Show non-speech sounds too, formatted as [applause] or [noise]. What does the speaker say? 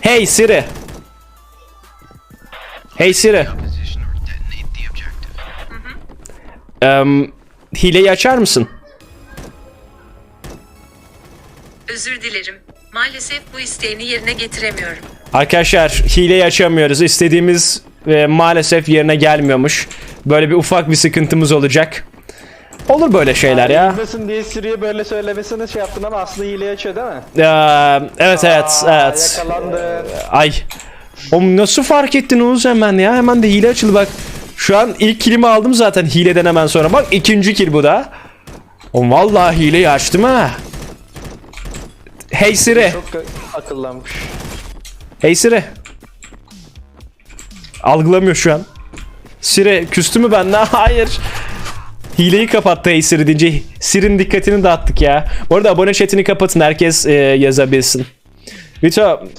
Hey Siri. Hey Siri. Em, hileyi açar mısın? Özür dilerim. Maalesef bu isteğini yerine getiremiyorum. Arkadaşlar hileyi açamıyoruz. İstediğimiz e, maalesef yerine gelmiyormuş. Böyle bir ufak bir sıkıntımız olacak. Olur böyle şeyler ya. İzlesin diye Siri'ye böyle söylemesini şey yaptın ama aslında hileyi açıyor değil mi? Ee, evet evet Aa, evet. Yakalandın. Ay. Oğlum nasıl fark ettin Oğuz hemen ya? Hemen de hile açıldı bak. Şu an ilk kilimi aldım zaten hileden hemen sonra. Bak ikinci kill bu da. Oğlum vallahi hileyi açtım ha. Hey Siri. Çok akıllanmış. Hey Siri. Algılamıyor şu an. Siri küstü mü benden? [laughs] Hayır. Hileyi kapattı Hey Siri deyince Siri'nin dikkatini dağıttık ya. Bu arada abone chatini kapatın herkes e, yazabilsin. Vito